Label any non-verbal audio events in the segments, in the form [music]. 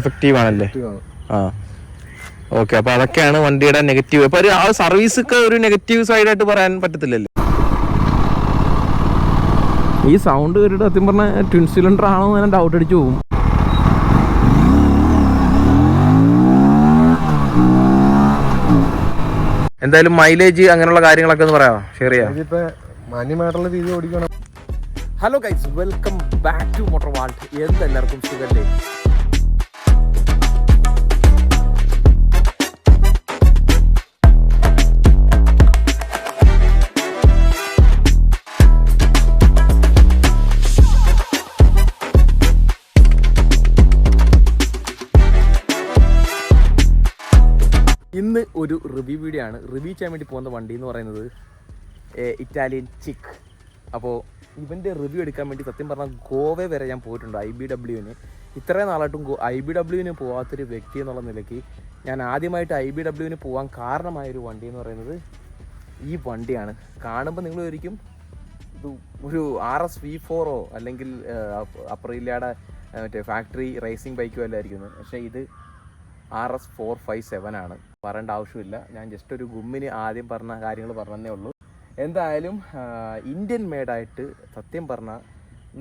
Effective ആണല്ലേ? ആ. Okay അപ്പൊ അതൊക്കെയാണ് വണ്ടിയുടെ നെഗറ്റീവ് അപ്പൊ ആ സർവീസ് ഒക്കെ ഒരു നെഗറ്റീവ് സൈഡായിട്ട് പറയാൻ പറ്റത്തില്ലല്ലോ? ഈ സൗണ്ട് കേട്ടിട്ട് സത്യം പറഞ്ഞ ട്വിൻ സിലിണ്ടർ ആണോ എന്ന് ഡൗട്ട് അടിച്ചു പോകും. എന്തായാലും മൈലേജ് അങ്ങനെയുള്ള കാര്യങ്ങളൊക്കെ ഒന്ന് പറയാമോ? ഷെയർ ചെയ്യാം രീതി ഓടിക്കണം. Hello guys welcome back to motor vault എന്തെല്ലാവർക്കും സുഖല്ലേ? ഇന്ന് ഒരു റിവ്യൂ വീഡിയോ ആണ്. റിവ്യൂ ചെയ്യാൻ വേണ്ടി പോകുന്ന വണ്ടി എന്ന് പറയുന്നത് ഇറ്റാലിയൻ ചിക്ക് അപ്പോൾ ഇവന്റെ റിവ്യൂ എടുക്കാൻ വേണ്ടി സത്യം പറഞ്ഞാൽ ഗോവ വരെ ഞാൻ പോയിട്ടുണ്ട് ഐ ബി ഡബ്ല്യുവിന് ഇത്രയും നാളായിട്ടും ഐ ബി ഡബ്ല്യുവിന് പോകാത്തൊരു വ്യക്തി എന്നുള്ള നിലയ്ക്ക് ഞാൻ ആദ്യമായിട്ട് ഐ ബി ഡബ്ല്യുവിന് പോകാൻ കാരണമായൊരു വണ്ടി എന്ന് പറയുന്നത് ഈ വണ്ടിയാണ്. കാണുമ്പോൾ നിങ്ങൾ ഒരിക്കും ഇത് ഒരു ആർ എസ് വി ഫോറോ അല്ലെങ്കിൽ അപ്രീലയുടെ മറ്റേ ഫാക്ടറി റേസിംഗ് ബൈക്കോ അല്ലായിരിക്കുന്നു പക്ഷേ ഇത് R S four five seven ആണ്. പറയേണ്ട ആവശ്യമില്ല. ഞാൻ ജസ്റ്റ് ഒരു ഗുമ്മിന് ആദ്യം പറഞ്ഞ കാര്യങ്ങൾ പറഞ്ഞതേ ഉള്ളൂ. എന്തായാലും ഇന്ത്യൻ മെയ്ഡായിട്ട് സത്യം പറഞ്ഞാൽ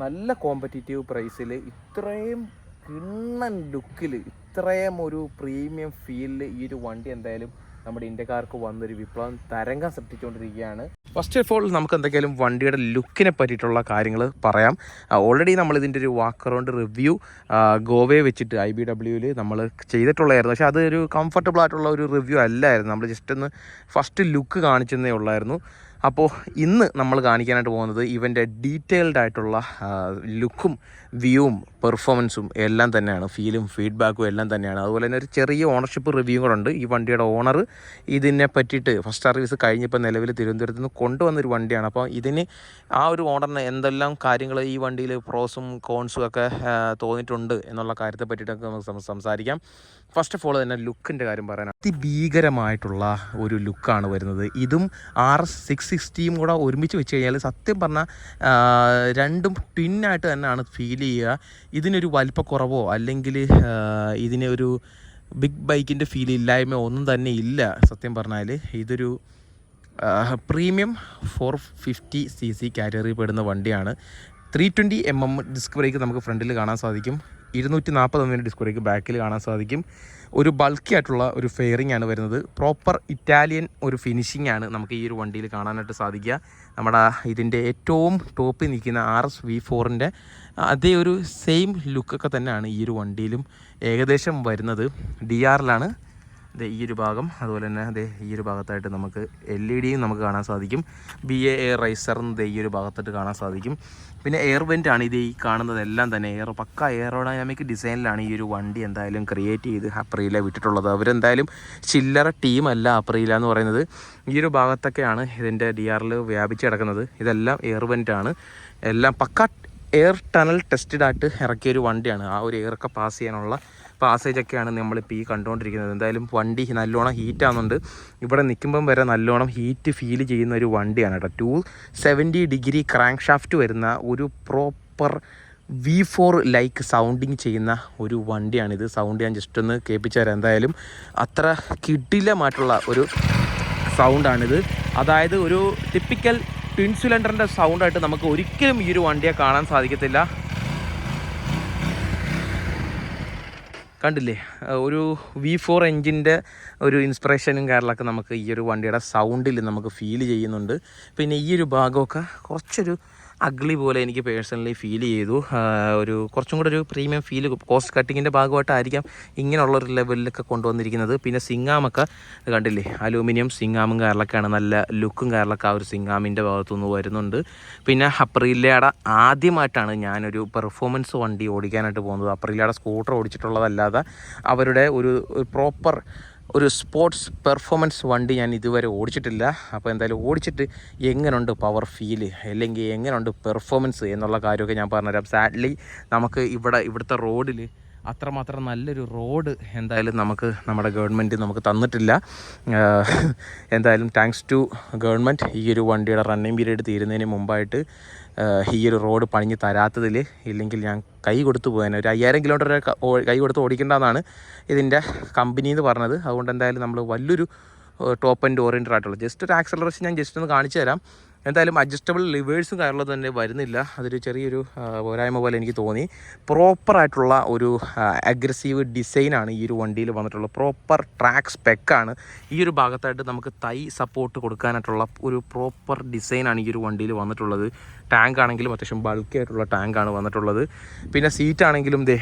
നല്ല കോമ്പറ്റീറ്റീവ് പ്രൈസിൽ ഇത്രയും കിണ്ണൻ ലുക്കിൽ ഇത്രയും ഒരു പ്രീമിയം ഫീലിൽ ഈ ഒരു വണ്ടി എന്തായാലും നമ്മുടെ ഇന്ത്യക്കാർക്ക് വന്നൊരു വിപ്ലവം തരംഗം സൃഷ്ടിച്ചുകൊണ്ടിരിക്കുകയാണ്. ഫസ്റ്റ് ഓഫ് ഓൾ നമുക്ക് എന്തെങ്കിലും വണ്ടിയുടെ ലുക്കിനെ പറ്റിയിട്ടുള്ള കാര്യങ്ങൾ പറയാം. ഓൾറെഡി നമ്മൾ ഇതിന്റെ ഒരു വാക്ക് അറൗണ്ട് റിവ്യൂ ഗോവയെ വെച്ചിട്ട് ഐ ബി ഡബ്ല്യൂവിൽ നമ്മൾ ചെയ്തിട്ടുള്ളതായിരുന്നു പക്ഷേ അതൊരു കംഫർട്ടബിൾ ആയിട്ടുള്ള ഒരു റിവ്യൂ അല്ലായിരുന്നു. നമ്മൾ ജസ്റ്റ് ഒന്ന് ഫസ്റ്റ് ലുക്ക് കാണിച്ചെന്നേ ഉള്ളായിരുന്നു. അപ്പോൾ ഇന്ന് നമ്മൾ കാണിക്കാനായിട്ട് പോകുന്നത് ഇവന്റെ ഡീറ്റെയിൽഡ് ആയിട്ടുള്ള ലുക്കും വ്യൂവും പെർഫോമൻസും എല്ലാം തന്നെയാണ്. ഫീലും ഫീഡ്ബാക്കും എല്ലാം തന്നെയാണ്. അതുപോലെ തന്നെ ഒരു ചെറിയ ഓണർഷിപ്പ് റിവ്യൂ കൂടെ ഉണ്ട്. ഈ വണ്ടിയുടെ ഓണർ ഇതിനെ പറ്റിയിട്ട് ഫസ്റ്റ് സർവീസ് കഴിഞ്ഞപ്പോൾ നിലവിൽ തിരുവനന്തപുരത്ത് നിന്ന് കൊണ്ടുവന്നൊരു വണ്ടിയാണ്. അപ്പോൾ ഇതിന് ആ ഒരു ഓണറിന് എന്തെല്ലാം കാര്യങ്ങൾ ഈ വണ്ടിയിൽ പ്രോസും കോൺസും ഒക്കെ തോന്നിയിട്ടുണ്ട് എന്നുള്ള കാര്യത്തെ പറ്റിയിട്ടൊക്കെ നമുക്ക് സംസാരിക്കാം. ഫസ്റ്റ് ഓഫ് ഓൾ തന്നെ ലുക്കിന്റെ കാര്യം പറയാൻ അതിഭീകരമായിട്ടുള്ള ഒരു ലുക്കാണ് വരുന്നത്. ഇതും ആർ എസ് സിക്സ് സിക്സ്റ്റിയും കൂടെ ഒരുമിച്ച് വെച്ച് കഴിഞ്ഞാൽ സത്യം പറഞ്ഞാൽ രണ്ടും ട്വിന്നായിട്ട് തന്നെയാണ് ഫീൽ ചെയ്യുക. ഇതിനൊരു വലിപ്പക്കുറവോ അല്ലെങ്കിൽ ഇതിന് ഒരു ബിഗ് ബൈക്കിന്റെ ഫീൽ ഇല്ലായ്മ ഒന്നും തന്നെ ഇല്ല. സത്യം പറഞ്ഞാൽ ഇതൊരു premium four fifty C C കാറ്റഗറിയിൽ പെടുന്ന വണ്ടിയാണ്. Three twenty M M disc brake നമുക്ക് ഫ്രണ്ടിൽ കാണാൻ സാധിക്കും. ഇരുന്നൂറ്റി നാൽപ്പത് എം ഡിസ്ക് ബ്രേക്ക് ബാക്കിൽ കാണാൻ സാധിക്കും. ഒരു ബൾക്കി ആയിട്ടുള്ള ഒരു ഫെയറിംഗ് ആണ് വരുന്നത്. പ്രോപ്പർ ഇറ്റാലിയൻ ഒരു ഫിനിഷിംഗ് ആണ് നമുക്ക് ഈ ഒരു വണ്ടിയിൽ കാണാനായിട്ട് സാധിക്കുക. നമ്മുടെ ഇതിന്റെ ഏറ്റവും ടോപ്പിൽ നിൽക്കുന്ന ആർ എസ് വി ഫോറിന്റെ അതേ ഒരു സെയിം ലുക്കൊക്കെ തന്നെയാണ് ഈ ഒരു വണ്ടിയിലും ഏകദേശം വരുന്നത്. ഡി ആറിലാണ് ദേ ഈ ഒരു ഭാഗം. അതുപോലെ തന്നെ ദേ ഈ ഒരു ഭാഗത്തായിട്ട് നമുക്ക് എൽ ഇ ഡിയും നമുക്ക് കാണാൻ സാധിക്കും. ബി എ എ റൈസർ ദേ ഈ ഒരു ഭാഗത്തായിട്ട് കാണാൻ സാധിക്കും. പിന്നെ എയർ വെന്റ് ആണ് ഇത് ഈ കാണുന്നത്. എല്ലാം തന്നെ എയർ പക്ക എയറോഡൈനാമിക് ഡിസൈനിലാണ് ഈ ഒരു വണ്ടി എന്തായാലും ക്രിയേറ്റ് ചെയ്ത് അപ്രീല വിട്ടിട്ടുള്ളത്. അവരെന്തായാലും ചില്ലറ ടീമല്ല അപ്രീല എന്ന് പറയുന്നത്. ഈ ഒരു ഭാഗത്തൊക്കെയാണ് ഇതിന്റെ ഡി ആറിൽ വ്യാപിച്ച് കിടക്കുന്നത്. ഇതെല്ലാം എയർ വെന്റ് ആണ്. എല്ലാം പക്ക എയർ ടണൽ ടെസ്റ്റഡ് ആയിട്ട് ഇറക്കിയ ഒരു വണ്ടിയാണ്. ആ ഒരു എയറൊക്കെ പാസ് ചെയ്യാനുള്ള പാസേജ് ഒക്കെയാണ് നമ്മളിപ്പോൾ ഈ കണ്ടുകൊണ്ടിരിക്കുന്നത് എന്തായാലും വണ്ടി നല്ലോണം ഹീറ്റ് ആവുന്നുണ്ട് ഇവിടെ നിൽക്കുമ്പം വരെ നല്ലോണം ഹീറ്റ് ഫീൽ ചെയ്യുന്ന ഒരു വണ്ടിയാണ് കേട്ടോ. Two seventy degree crank shaft വരുന്ന ഒരു proper V four like sounding ചെയ്യുന്ന ഒരു വണ്ടിയാണിത്. സൗണ്ട് ഞാൻ ജസ്റ്റ് ഒന്ന് കേൾപ്പിച്ചു തരാം. എന്തായാലും അത്ര കിടിലമായിട്ടുള്ള ഒരു സൗണ്ടാണിത്. അതായത് ഒരു ടിപ്പിക്കൽ ട്വിൻ സിലിണ്ടറിന്റെ സൗണ്ടായിട്ട് നമുക്ക് ഒരിക്കലും ഈ ഒരു വണ്ടിയെ കാണാൻ സാധിക്കത്തില്ല. കണ്ടില്ലേ? ഒരു വി ഫോർ എൻജിന്റെ ഒരു ഇൻസ്പിറേഷനും കാര്യങ്ങളൊക്കെ നമുക്ക് ഈ ഒരു വണ്ടിയുടെ സൗണ്ടിൽ നമുക്ക് ഫീൽ ചെയ്യുന്നുണ്ട്. പിന്നെ ഈ ഒരു ഭാഗമൊക്കെ കുറച്ചൊരു അഗ്ലി പോലെ എനിക്ക് പേഴ്സണലി ഫീൽ ചെയ്തു. ഒരു കുറച്ചും കൂടെ ഒരു പ്രീമിയം ഫീൽ കോസ്റ്റ് കട്ടിങ്ങിന്റെ ഭാഗമായിട്ടായിരിക്കാം ഇങ്ങനെയുള്ള ഒരു ലെവലിലൊക്കെ കൊണ്ടുവന്നിരിക്കുന്നത്. പിന്നെ സിങ്ങാമൊക്കെ കണ്ടില്ലേ അലൂമിനിയം സിങ്ങാമും കാരലൊക്കെയാണ് നല്ല ലുക്കും കാരലൊക്കെ ആ ഒരു സിങ്ങാമിന്റെ ഭാഗത്തുനിന്ന് വരുന്നുണ്ട്. പിന്നെ അപ്രീലയുടെ ആദ്യമായിട്ടാണ് ഞാനൊരു പെർഫോമൻസ് വണ്ടി ഓടിക്കാനായിട്ട് പോകുന്നത്. അപ്രീലയുടെ സ്കൂട്ടർ ഓടിച്ചിട്ടുള്ളതല്ലാതെ അവരുടെ ഒരു പ്രോപ്പർ ഒരു സ്പോർട്സ് പെർഫോമൻസ് വണ്ടി ഞാൻ ഇതുവരെ ഓടിച്ചിട്ടില്ല. അപ്പോൾ എന്തായാലും ഓടിച്ചിട്ട് എങ്ങനെയുണ്ട് പവർ ഫീൽ അല്ലെങ്കിൽ എങ്ങനെയുണ്ട് പെർഫോമൻസ് എന്നുള്ള കാര്യമൊക്കെ ഞാൻ പറഞ്ഞുതരാം. സാഡ്ലി നമുക്ക് ഇവിടെ ഇവിടുത്തെ റോഡിൽ അത്രമാത്രം നല്ലൊരു റോഡ് എന്തായാലും നമുക്ക് നമ്മുടെ ഗവൺമെന്റ് നമുക്ക് തന്നിട്ടില്ല. എന്തായാലും താങ്ക്സ് ടു ഗവൺമെന്റ് ഈ ഒരു വണ്ടിയുടെ റണ്ണിങ് പീരീഡ് തീരുന്നതിന് മുമ്പായിട്ട് ഈ ഒരു റോഡ് പണിഞ്ഞ് തരാത്തതിൽ ഇല്ലെങ്കിൽ ഞാൻ കൈ കൊടുത്തു പോകാൻ ഒരു അയ്യായിരം കിലോമീറ്റർ കൈ കൊടുത്ത് ഓടിക്കേണ്ടതാണ് ഇതിന്റെ കമ്പനി എന്ന് പറഞ്ഞത്. അതുകൊണ്ട് എന്തായാലും നമ്മൾ വലിയൊരു ടോപ്പ് ആൻഡ് ഓറിയന്റഡ് ആയിട്ടുള്ള ജസ്റ്റ് ഒരു ആക്സലറേഷൻ ഞാൻ ജസ്റ്റ് ഒന്ന് കാണിച്ചു തരാം. എന്തായാലും അഡ്ജസ്റ്റബിൾ ലിവേഴ്സും കാര്യങ്ങളും തന്നെ വരുന്നില്ല. അതൊരു ചെറിയൊരു പോരായ്മ പോലെ എനിക്ക് തോന്നി. പ്രോപ്പറായിട്ടുള്ള ഒരു അഗ്രസീവ് ഡിസൈനാണ് ഈ ഒരു വണ്ടിയിൽ വന്നിട്ടുള്ളത്. പ്രോപ്പർ ട്രാക്ക് സ്പെക്കാണ് ഈ ഒരു ഭാഗത്തായിട്ട് നമുക്ക് തൈ സപ്പോർട്ട് കൊടുക്കാനായിട്ടുള്ള ഒരു പ്രോപ്പർ ഡിസൈനാണ് ഈ ഒരു വണ്ടിയിൽ വന്നിട്ടുള്ളത്. ടാങ്ക് ആണെങ്കിലും അത്യാവശ്യം ബൾക്കി ആയിട്ടുള്ള ടാങ്കാണ് വന്നിട്ടുള്ളത്. പിന്നെ സീറ്റ് ആണെങ്കിലും ദേ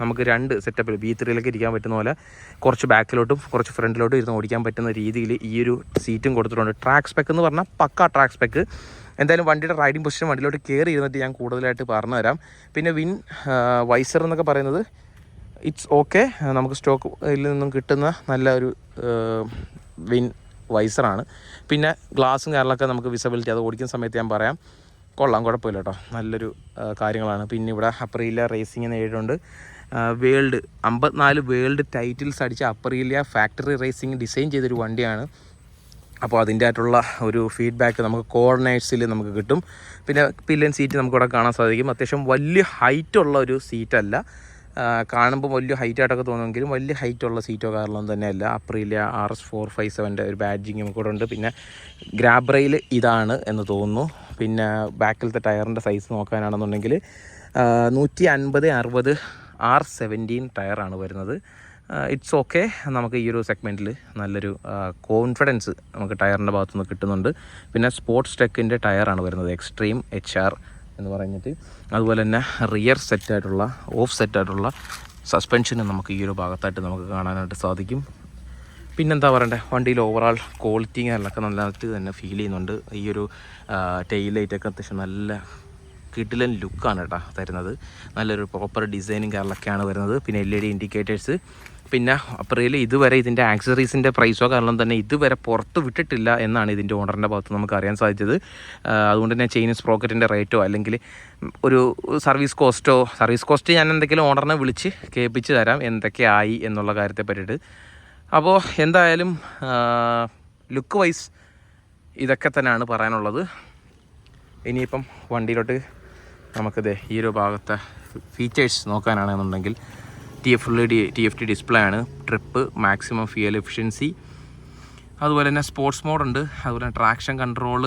നമുക്ക് രണ്ട് സെറ്റപ്പിൽ ബി ത്രീയിലേക്ക് ഇരിക്കാൻ പറ്റുന്ന പോലെ കുറച്ച് ബാക്കിലോട്ടും കുറച്ച് ഫ്രണ്ടിലോട്ടും ഇരുന്ന് ഓടിക്കാൻ പറ്റുന്ന രീതിയിൽ ഈ ഒരു സീറ്റും കൊടുത്തിട്ടുണ്ട്. ട്രാക്ക് സ്പെക്ക് എന്ന് പറഞ്ഞാൽ പക്ക ട്രാക്ക് സ്പെക്ക് എന്തായാലും വണ്ടിയുടെ റൈഡിംഗ് പൊസിഷൻ വണ്ടിയിലോട്ട് കയറി ഇരുന്നിട്ട് ഞാൻ കൂടുതലായിട്ട് പറഞ്ഞു തരാം പിന്നെ വിൻ വൈസർ എന്നൊക്കെ പറയുന്നത് ഇറ്റ്സ് ഓക്കെ നമുക്ക് സ്റ്റോക്ക് ഇതിൽ നിന്നും കിട്ടുന്ന നല്ല ഒരു വിൻ വൈസറാണ് പിന്നെ ഗ്ലാസും കാര്യങ്ങളൊക്കെ നമുക്ക് വിസബിലിറ്റി അത് ഓടിക്കുന്ന സമയത്ത് ഞാൻ പറയാം. കൊള്ളാം കുഴപ്പമില്ല കേട്ടോ നല്ലൊരു കാര്യങ്ങളാണ്. പിന്നെ ഇവിടെ അപ്രീല റേസിംഗ് എഴുതുന്നുണ്ട് വേൾഡ് അമ്പത്തിനാല് വേൾഡ് ടൈറ്റിൽസ് അടിച്ച അപ്രീലിയ ഫാക്ടറി റേസിംഗ് ഡിസൈൻ ചെയ്തൊരു വണ്ടിയാണ്. അപ്പോൾ അതിന്റെ ആയിട്ടുള്ള ഒരു ഫീഡ്ബാക്ക് നമുക്ക് കോർണേഴ്സിൽ നമുക്ക് കിട്ടും. പിന്നെ പില്ലൻ സീറ്റ് നമുക്കിവിടെ കാണാൻ സാധിക്കും. അത്യാവശ്യം വലിയ ഹൈറ്റുള്ള ഒരു സീറ്റല്ല കാണുമ്പോൾ വലിയ ഹൈറ്റ് ആയിട്ടൊക്കെ തോന്നുമെങ്കിലും വലിയ ഹൈറ്റുള്ള സീറ്റോ കാറിലൊന്നും തന്നെയല്ല. Aprilia R S four five സെവന്റെ ഒരു ബാഡ്ജിങ് നമുക്ക് ഇവിടെ ഉണ്ട്. പിന്നെ ഗ്രാബ്രയിൽ ഇതാണ് എന്ന് തോന്നുന്നു. പിന്നെ ബാക്കിലത്തെ ടയറിന്റെ സൈസ് നോക്കാനാണെന്നുണ്ടെങ്കിൽ നൂറ്റി അൻപത് അറുപത് ആർ സെവന്റീൻ ടയറാണ് വരുന്നത്. ഇറ്റ്സ് ഓക്കെ നമുക്ക് ഈ ഒരു സെഗ്മെന്റിൽ നല്ലൊരു കോൺഫിഡൻസ് നമുക്ക് ടയറിന്റെ ഭാഗത്തുനിന്ന് കിട്ടുന്നുണ്ട്. പിന്നെ സ്പോർട്സ് ടെക്കിന്റെ ടയറാണ് വരുന്നത്. എക്സ്ട്രീം എച്ച് ആർ എന്ന് പറഞ്ഞിട്ട്. അതുപോലെ തന്നെ റിയർ സെറ്റായിട്ടുള്ള ഓഫ് സെറ്റായിട്ടുള്ള സസ്പെൻഷനും നമുക്ക് ഈ ഒരു ഭാഗത്തായിട്ട് നമുക്ക് കാണാനായിട്ട് സാധിക്കും. പിന്നെന്താ പറയണ്ടേ? വണ്ടിയിൽ ഓവറാൾ ക്വാളിറ്റി കാര്യങ്ങളൊക്കെ നല്ലതായിട്ട് തന്നെ ഫീൽ ചെയ്യുന്നുണ്ട്. ഈ ഒരു ടെയിൽ അത്യാവശ്യം നല്ല കിടിലൻ ലുക്കാണ് കേട്ടോ തരുന്നത്. നല്ലൊരു പ്രോപ്പർ ഡിസൈനും കാര്യങ്ങളൊക്കെയാണ് വരുന്നത്. പിന്നെ എൽ ഇ ഡി ഇൻഡിക്കേറ്റേഴ്സ് പിന്നെ അപ്പറയിൽ ഇതുവരെ ഇതിന്റെ ആക്സസറീസിന്റെ പ്രൈസോ കാരണം തന്നെ ഇതുവരെ പുറത്ത് വിട്ടിട്ടില്ല എന്നാണ് ഇതിന്റെ ഓണറിന്റെ ഭാഗത്ത് നമുക്ക് അറിയാൻ സാധിച്ചത്. അതുകൊണ്ട് തന്നെ ചെയിൻ സ്പ്രോക്കറ്റിന്റെ റേറ്റോ അല്ലെങ്കിൽ ഒരു സർവീസ് കോസ്റ്റോ സർവീസ് കോസ്റ്റ് ഞാൻ എന്തെങ്കിലും ഓണറിനെ വിളിച്ച് കേൾപ്പിച്ച് തരാം എന്തൊക്കെയായി എന്നുള്ള കാര്യത്തെ പറ്റിയിട്ട്. അപ്പോൾ എന്തായാലും ലുക്ക് വൈസ് ഇതൊക്കെ തന്നെയാണ് പറയാനുള്ളത്. ഇനിയിപ്പം വണ്ടിയിലോട്ട് നമുക്കിത് ഈ ഒരു ഭാഗത്തെ ഫീച്ചേഴ്സ് നോക്കാനാണെന്നുണ്ടെങ്കിൽ ടി എഫ് ഉള്ള D T F T display ആണ്. ട്രിപ്പ് മാക്സിമം ഫ്യൂൽ എഫിഷ്യൻസി അതുപോലെ തന്നെ സ്പോർട്സ് മോഡുണ്ട് അതുപോലെ തന്നെ ട്രാക്ഷൻ കൺട്രോൾ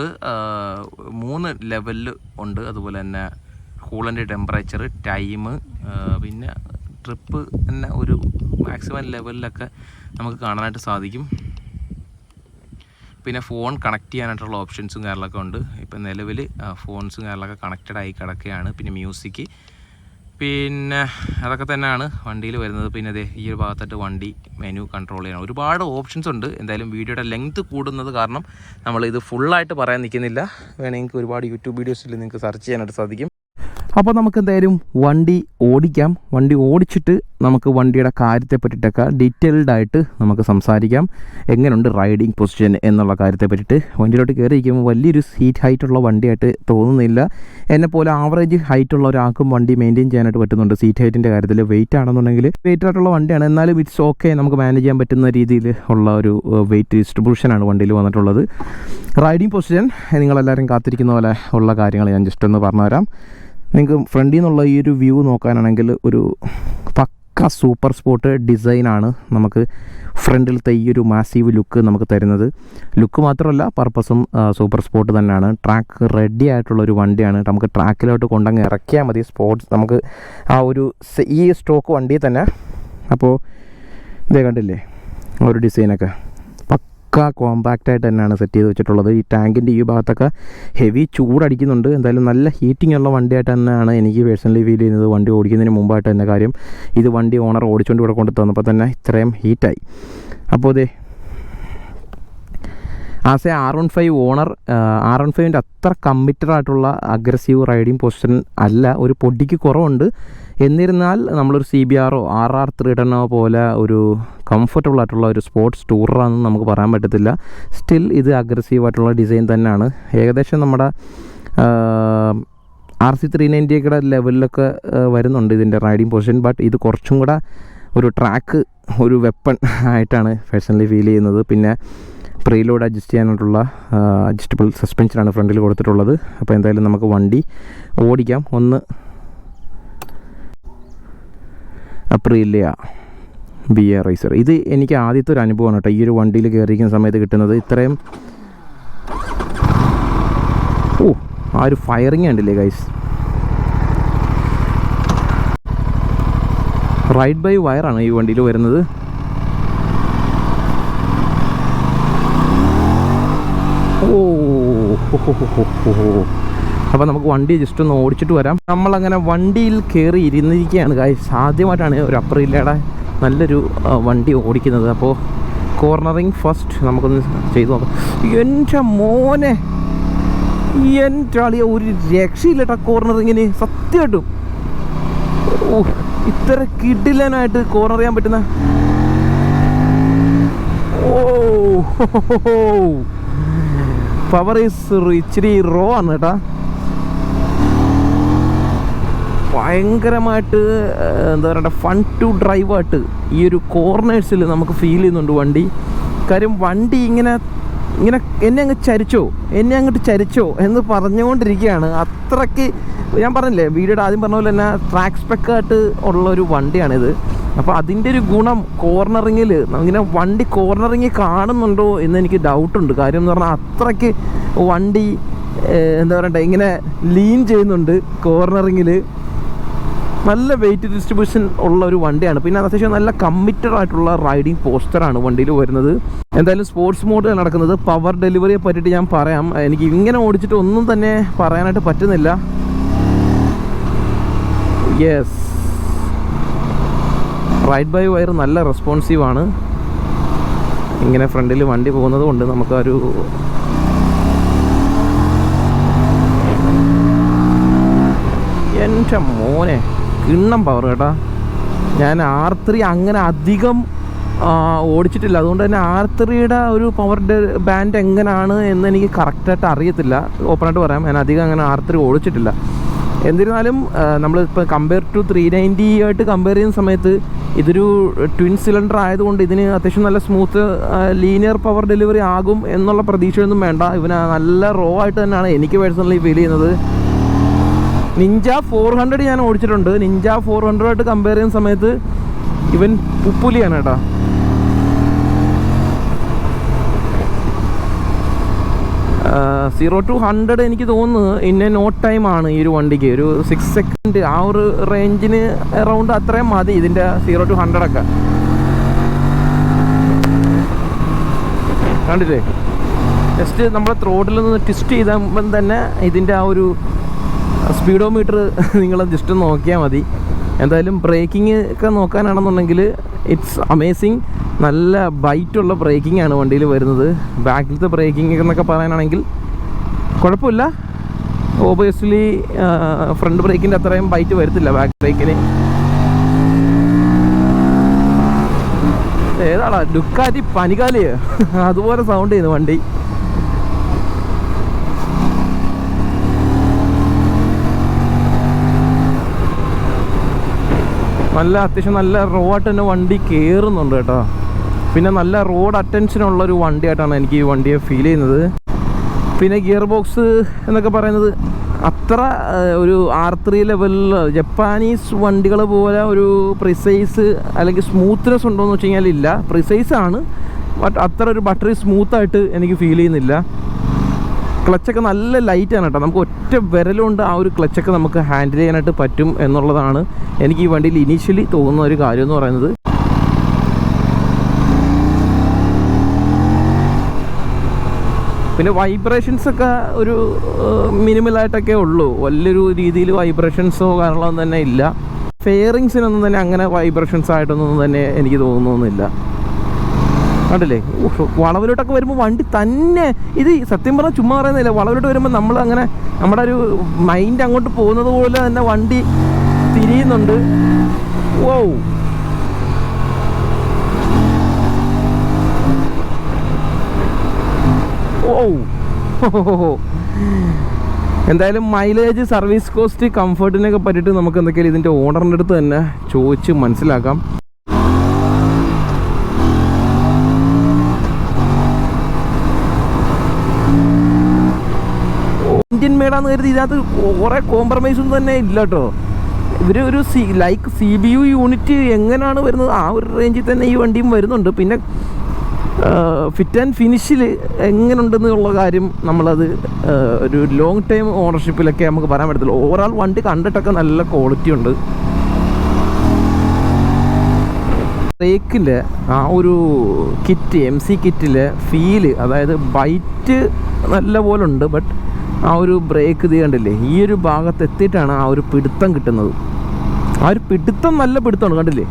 മൂന്ന് ലെവലിൽ ഉണ്ട്. അതുപോലെ തന്നെ കൂളന്റെ ടെമ്പറേച്ചർ ടൈം പിന്നെ ട്രിപ്പ് തന്നെ ഒരു മാക്സിമം ലെവലിലൊക്കെ നമുക്ക് കാണാനായിട്ട് സാധിക്കും. പിന്നെ ഫോൺ കണക്ട് ചെയ്യാനായിട്ടുള്ള ഓപ്ഷൻസും കാര്യങ്ങളൊക്കെ ഉണ്ട്. ഇപ്പം നിലവിൽ ഫോൺസും കാര്യങ്ങളൊക്കെ കണക്റ്റഡ് ആയി കിടക്കുകയാണ്. പിന്നെ മ്യൂസിക് പിന്നെ അതൊക്കെ തന്നെയാണ് വണ്ടിയിൽ വരുന്നത്. പിന്നെ അതെ ഈ ഒരു ഭാഗത്തായിട്ട് വണ്ടി മെനു കൺട്രോൾ ചെയ്യണം. ഒരുപാട് ഓപ്ഷൻസ് ഉണ്ട്. എന്തായാലും വീഡിയോയുടെ ലെങ്ത് കൂടുന്നത് കാരണം നമ്മൾ ഇത് ഫുള്ളായിട്ട് പറയാൻ നിൽക്കുന്നില്ല. വേണമെങ്കിൽ ഒരുപാട് യൂട്യൂബ് വീഡിയോസിൽ നിങ്ങൾക്ക് സെർച്ച് ചെയ്യാനായിട്ട് സാധിക്കും. അപ്പോൾ നമുക്ക് എന്തായാലും വണ്ടി ഓടിക്കാം. വണ്ടി ഓടിച്ചിട്ട് നമുക്ക് വണ്ടിയുടെ കാര്യത്തെ പറ്റിയിട്ടൊക്കെ ഡീറ്റെയിൽഡ് ആയിട്ട് നമുക്ക് സംസാരിക്കാം. എങ്ങനെയുണ്ട് റൈഡിങ് പൊസിഷൻ എന്നുള്ള കാര്യത്തെ പറ്റിയിട്ട് വണ്ടിയിലോട്ട് കയറി ഇരിക്കുമ്പോൾ വലിയൊരു സീറ്റ് ഹൈറ്റുള്ള വണ്ടിയായിട്ട് തോന്നുന്നില്ല. എന്നെ പോലെ ആവറേജ് ഹൈറ്റുള്ള ഒരാൾക്കും വണ്ടി മെയിന്റെയിൻ ചെയ്യാനായിട്ട് പറ്റുന്നുണ്ട്. സീറ്റ് ഹൈറ്റിന്റെ കാര്യത്തിൽ വെയിറ്റ് ആണെന്നുണ്ടെങ്കിൽ വെയിറ്റ് ആയിട്ടുള്ള വണ്ടിയാണ്. എന്നാലും ഇറ്റ്സ് ഓക്കെ നമുക്ക് മാനേജ് ചെയ്യാൻ പറ്റുന്ന രീതിയിൽ ഉള്ള ഒരു വെയിറ്റ് ഡിസ്ട്രിബ്യൂഷനാണ് വണ്ടിയിൽ വന്നിട്ടുള്ളത്. റൈഡിങ് പൊസിഷൻ നിങ്ങളെല്ലാവരും കാത്തിരിക്കുന്ന പോലെ ഉള്ള കാര്യങ്ങൾ ഞാൻ ജസ്റ്റ് ഒന്ന് പറഞ്ഞുതരാം. നിങ്ങൾക്ക് ഫ്രണ്ടിൽ നിന്നുള്ള ഈ ഒരു വ്യൂ നോക്കാനാണെങ്കിൽ ഒരു പക്ക സൂപ്പർ സ്പോട്ട് ഡിസൈനാണ് നമുക്ക് ഫ്രണ്ടിലത്തെ ഈ ഒരു മാസീവ് ലുക്ക് നമുക്ക് തരുന്നത്. ലുക്ക് മാത്രമല്ല പർപ്പസും സൂപ്പർ സ്പോട്ട് തന്നെയാണ്. ട്രാക്ക് റെഡി ആയിട്ടുള്ള ഒരു വണ്ടിയാണ്. നമുക്ക് ട്രാക്കിലോട്ട് കൊണ്ടങ്ങ് ഇറക്കിയാൽ മതി. സ്പോർട്സ് നമുക്ക് ആ ഒരു ഈ സ്റ്റോക്ക് വണ്ടി തന്നെ. അപ്പോൾ ഇതേ കണ്ടില്ലേ? ഒരു ഡിസൈനൊക്കെ പക്ക കോമ്പാക്റ്റ് ആയിട്ട് തന്നെയാണ് സെറ്റ് ചെയ്ത് വെച്ചിട്ടുള്ളത്. ഈ ടാങ്കിന്റെ ഈ ഭാഗത്തൊക്കെ ഹെവി ചൂടടിക്കുന്നുണ്ട്. എന്തായാലും നല്ല ഹീറ്റിംഗ് ഉള്ള വണ്ടിയായിട്ട് തന്നെയാണ് എനിക്ക് പേഴ്സണലി ഫീൽ ചെയ്യുന്നത്. വണ്ടി ഓടിക്കുന്നതിന് മുമ്പായിട്ട് തന്നെ കാര്യം. ഇത് വണ്ടി ഓണർ ഓടിച്ചുകൊണ്ട് ഇവിടെ കൊണ്ട് തന്നപ്പോൾ തന്നെ ഇത്രയും ഹീറ്റായി അപ്പോൾ ഇതേ as a R one five owner R one ഫൈവിന്റെ അത്ര കമ്മിറ്റഡ് ആയിട്ടുള്ള അഗ്രസീവ് റൈഡിങ് പൊസിഷൻ അല്ല ഒരു പൊടിക്ക് കുറവുണ്ട്. എന്നിരുന്നാൽ നമ്മളൊരു സി ബി ആറോ ആർ ആർ ത്രീ ടെണ്ണോ പോലെ ഒരു കംഫർട്ടബിൾ ആയിട്ടുള്ള ഒരു സ്പോർട്സ് ടൂറാണെന്ന് നമുക്ക് പറയാൻ പറ്റത്തില്ല. സ്റ്റിൽ ഇത് അഗ്രസീവ് ആയിട്ടുള്ള ഡിസൈൻ തന്നെയാണ്. ഏകദേശം നമ്മുടെ ആർ സി ത്രീ നയന്റിയൊക്കെ ലെവലിലൊക്കെ വരുന്നുണ്ട് ഇതിന്റെ റൈഡിങ് പൊസിഷൻ. ബട്ട് ഇത് കുറച്ചും കൂടെ ഒരു ട്രാക്ക് ഒരു വെപ്പൺ ആയിട്ടാണ് പേഴ്സണലി ഫീൽ ചെയ്യുന്നത്. പിന്നെ പ്രീലോഡ് അഡ്ജസ്റ്റ് ചെയ്യാനായിട്ടുള്ള അഡ്ജസ്റ്റബിൾ സസ്പെൻഷനാണ് ഫ്രണ്ടിൽ കൊടുത്തിട്ടുള്ളത്. അപ്പോൾ എന്തായാലും നമുക്ക് വണ്ടി ഓടിക്കാം. ഒന്ന് അപ്രീലിയ ബി എ റൈസർ ഇത് എനിക്ക് ആദ്യത്തെ ഒരു അനുഭവമാണ് കേട്ടോ. ഈ ഒരു വണ്ടിയിൽ കയറിയിരിക്കുന്ന സമയത്ത് കിട്ടുന്നത്. ഇത്രയും ഓ ആ ഒരു ഫയറിങ് ഉണ്ടല്ലേ ഗൈസ് റൈഡ് ബൈ വയറാണ് ഈ വണ്ടിയിൽ വരുന്നത് ഓ അപ്പോൾ നമുക്ക് വണ്ടി ജസ്റ്റ് ഒന്ന് ഓടിച്ചിട്ട് വരാം. നമ്മളങ്ങനെ വണ്ടിയിൽ കയറി ഇരുന്നിരിക്കുകയാണ് കാര്യം ആദ്യമായിട്ടാണ് ഒരു അപ്രീലയുടെ നല്ലൊരു വണ്ടി ഓടിക്കുന്നത്. അപ്പോൾ കോർണറിങ് ഫസ്റ്റ് നമുക്കൊന്ന് ചെയ്തു നോക്കാം. എന്റെ മോനെ എന്റെ ആളിയ ഒരു രക്ഷയില്ലട്ടാ കോർണറിങ്ങിന് സത്യമായിട്ടും. ഓ ഇത്ര കിടിലനായിട്ട് കോർണർ ചെയ്യാൻ പറ്റുന്ന ഓ പവർ ഈസ് ഇച്ചിരി റോ ആണ് കേട്ടാ ഭയങ്കരമായിട്ട് എന്താ പറയുക ഫൺ ടു ഡ്രൈവായിട്ട് ഈ ഒരു കോർണേഴ്സിൽ നമുക്ക് ഫീൽ ചെയ്യുന്നുണ്ട് വണ്ടി. കാര്യം വണ്ടി ഇങ്ങനെ ഇങ്ങനെ എന്നെ അങ്ങ് ചരിച്ചോ എന്നെ അങ്ങോട്ട് ചരിച്ചോ എന്ന് പറഞ്ഞുകൊണ്ടിരിക്കുകയാണ്. അത്രയ്ക്ക് ഞാൻ പറഞ്ഞില്ലേ വീഡിയോയുടെ ആദ്യം പറഞ്ഞ പോലെ തന്നെ ട്രാക്ക് സ്പെക്കായിട്ട് ഉള്ള ഒരു വണ്ടിയാണിത്. അപ്പോൾ അതിന്റെ ഒരു ഗുണം കോർണറിങ്ങിൽ ഇങ്ങനെ വണ്ടി കോർണറിങ്ങിൽ കാണുന്നുണ്ടോ എന്ന് എനിക്ക് ഡൗട്ടുണ്ട് കാര്യം എന്ന് പറഞ്ഞാൽ അത്രയ്ക്ക് വണ്ടി എന്താ പറയണ്ടേ ഇങ്ങനെ ലീൻ ചെയ്യുന്നുണ്ട് കോർണറിങ്ങിൽ നല്ല വെയിറ്റ് ഡിസ്ട്രിബ്യൂഷൻ ഉള്ള ഒരു വണ്ടിയാണ്. പിന്നെ അത്യാവശ്യം നല്ല കമ്മിറ്റഡ് ആയിട്ടുള്ള റൈഡിങ് പോസ്റ്ററാണ് വണ്ടിയിൽ വരുന്നത്. എന്തായാലും സ്പോർട്സ് മോഡിൽ നടക്കുന്നത് പവർ ഡെലിവറിയെ പറ്റിയിട്ട് ഞാൻ പറയാം. എനിക്ക് ഇങ്ങനെ ഓടിച്ചിട്ട് ഒന്നും തന്നെ പറയാനായിട്ട് പറ്റുന്നില്ല. യെസ് റൈഡ് ബൈ വയർ നല്ല റെസ്പോൺസീവ് ആണ്. ഇങ്ങനെ ഫ്രണ്ടിൽ വണ്ടി പോകുന്നത് കൊണ്ട് നമുക്കൊരു എന്റെ മോനെ കിണ്ണം പവർ കേട്ടാ. ഞാൻ ആർ ത്രീ അങ്ങനെ അധികം ഓടിച്ചിട്ടില്ല. അതുകൊണ്ട് തന്നെ ആർ ത്രീയുടെ ഒരു പവർ ബാൻഡ് എങ്ങനെയാണ് എന്ന് എനിക്ക് കറക്റ്റായിട്ട് അറിയത്തില്ല. ഓപ്പണായിട്ട് പറയാം. ഞാൻ അധികം അങ്ങനെ ആർ ത്രീ ഓടിച്ചിട്ടില്ല. എന്നിരുന്നാലും നമ്മളിപ്പോൾ കമ്പയർ ടു ത്രീ നയന്റി ആയിട്ട് കമ്പയർ ചെയ്യുന്ന സമയത്ത് ഇതൊരു ട്വിൻ സിലിണ്ടർ ആയതുകൊണ്ട് ഇതിന് അത്യാവശ്യം നല്ല സ്മൂത്ത് ലീനിയർ പവർ ഡെലിവറി ആകും എന്നുള്ള പ്രതീക്ഷയൊന്നും വേണ്ട. ഇവന് നല്ല റോ ആയിട്ട് തന്നെയാണ് എനിക്ക് പേഴ്സണലി ഫീൽ ചെയ്യുന്നത്. നിഞ്ച ഫോർ ഹൺഡ്രഡ് ഞാൻ ഓടിച്ചിട്ടുണ്ട്. നിഞ്ച ഫോർ ഹൺഡ്രഡായിട്ട് കമ്പയർ ചെയ്യുന്ന സമയത്ത് ഇവൻ പുപ്പുലിയാണ് കേട്ടോ. സീറോ ടു ഹൺഡ്രഡ് എനിക്ക് തോന്നുന്നു ഇന്ന നോ ടൈം ആണ് ഈ ഒരു വണ്ടിക്ക്. ഒരു സിക്സ് സെക്കൻഡ് ആ ഒരു റേഞ്ചിന് അറൗണ്ട് അത്രയും മതി ഇതിന്റെ സീറോ ടു ഹൺഡ്രഡ് ഒക്കെ. കണ്ടില്ലേ? ജസ്റ്റ് നമ്മൾ ത്രോട്ടിൽ നിന്ന് ട്വിസ്റ്റ് ചെയ്താൽ തന്നെ ഇതിന്റെ ആ ഒരു സ്പീഡോ മീറ്റർ നിങ്ങൾ ജസ്റ്റ് നോക്കിയാൽ മതി. എന്തായാലും ബ്രേക്കിംഗ് ഒക്കെ നോക്കാനാണെന്നുണ്ടെങ്കിൽ ഇറ്റ്സ് അമേസിങ് നല്ല ബൈറ്റുള്ള ബ്രേക്കിംഗ് ആണ് വണ്ടിയിൽ വരുന്നത്. ബാക്കിലത്തെ ബ്രേക്കിംഗ് എന്നൊക്കെ പറയാനാണെങ്കിൽ കുഴപ്പമില്ല. ഓബിയസ്ലി ഫ്രണ്ട് ബ്രേക്കിന്റെ അത്രയും ബൈറ്റ് വരത്തില്ല ബാക്ക് ബ്രേക്കിന് ഏതാടാ ഡുക്കാറ്റി പനികാലിയോ? അതുപോലെ സൗണ്ട് ചെയ്യുന്നു വണ്ടി. നല്ല അത്യാവശ്യം നല്ല റോഡായിട്ട് തന്നെ വണ്ടി കയറുന്നുണ്ട് കേട്ടോ. പിന്നെ നല്ല റോഡ് അറ്റൻഷൻ ഉള്ള ഒരു വണ്ടിയായിട്ടാണ് എനിക്ക് ഈ വണ്ടിയെ ഫീൽ ചെയ്യുന്നത്. പിന്നെ ഗിയർ ബോക്സ് എന്നൊക്കെ പറയുന്നത് അത്ര ഒരു ആർ ത്രീ ലെവലിൽ ജപ്പാനീസ് വണ്ടികൾ പോലെ ഒരു പ്രിസൈസ് അല്ലെങ്കിൽ സ്മൂത്ത്നെസ് ഉണ്ടോയെന്ന് വെച്ച് കഴിഞ്ഞാൽ ഇല്ല. പ്രിസൈസ് ആണ് ബട്ട് അത്ര ഒരു ബട്ടറി സ്മൂത്തായിട്ട് എനിക്ക് ഫീൽ ചെയ്യുന്നില്ല. ക്ലച്ചൊക്കെ നല്ല ലൈറ്റാണ് കേട്ടോ. നമുക്ക് ഒറ്റ വിരലുകൊണ്ട് ആ ഒരു ക്ലച്ചൊക്കെ നമുക്ക് ഹാൻഡിൽ ചെയ്യാനായിട്ട് പറ്റും എന്നുള്ളതാണ് എനിക്ക് ഈ വണ്ടിയിൽ ഇനീഷ്യലി തോന്നുന്ന ഒരു കാര്യം എന്ന് പറയുന്നത്. പിന്നെ വൈബ്രേഷൻസ് ഒക്കെ ഒരു മിനിമലായിട്ടൊക്കെ ഉള്ളൂ. വലിയൊരു രീതിയിൽ വൈബ്രേഷൻസോ കാരണമൊന്നും തന്നെ ഇല്ല. ഫെയറിങ്സിനൊന്നും തന്നെ അങ്ങനെ വൈബ്രേഷൻസ് ആയിട്ടൊന്നും തന്നെ എനിക്ക് തോന്നുന്നൊന്നുമില്ല കണ്ടില്ലേ? വളവിലോട്ടൊക്കെ വരുമ്പോൾ വണ്ടി തന്നെ ഇത് സത്യം പറഞ്ഞാൽ ചുമ്മാ പറയുന്നില്ല വളവിലോട്ട് വരുമ്പോൾ നമ്മൾ അങ്ങനെ നമ്മുടെ ഒരു മൈൻഡ് അങ്ങോട്ട് പോകുന്നത് പോലെ തന്നെ വണ്ടി തിരിയുന്നുണ്ട്. ഓ ഓ എന്തായാലും മൈലേജ് സർവീസ് കോസ്റ്റ് കംഫർട്ടിനൊക്കെ പറ്റിയിട്ട് നമുക്ക് എന്തൊക്കെയാലും ഇതിന്റെ ഓണറിന്റെ അടുത്ത് തന്നെ ചോദിച്ച് മനസ്സിലാക്കാം. മേടാന്ന് കരുതി ഇതിനകത്ത് കുറേ കോംപ്രമൈസ് തന്നെ ഇല്ല കേട്ടോ ഇവർ ഒരു C like C B U unit എങ്ങനെയാണ് വരുന്നത് ആ ഒരു റേഞ്ചിൽ തന്നെ ഈ വണ്ടിയും വരുന്നുണ്ട്. പിന്നെ ഫിറ്റ് ആൻഡ് ഫിനിഷിൽ എങ്ങനെയുണ്ടെന്നുള്ള കാര്യം നമ്മളത് ഒരു ലോങ് ടൈം ഓണർഷിപ്പിലൊക്കെ നമുക്ക് പറയാൻ പറ്റത്തില്ല. ഓവറാൾ വണ്ടി കണ്ടിട്ടൊക്കെ നല്ല ക്വാളിറ്റി ഉണ്ട്. ബ്രേക്കിന്റെ ആ ഒരു കിറ്റ് എം സി കിറ്റിലെ ഫീൽ അതായത് ബൈറ്റ് നല്ല പോലെ ഉണ്ട് ബട്ട് ആ ഒരു ബ്രേക്ക് ഇത് കണ്ടില്ലേ? ഈ ഒരു ഭാഗത്ത് എത്തിയിട്ടാണ് ആ ഒരു പിടുത്തം കിട്ടുന്നത്. ആ ഒരു പിടുത്തം നല്ല പിടുത്തമാണ് കണ്ടില്ലേ?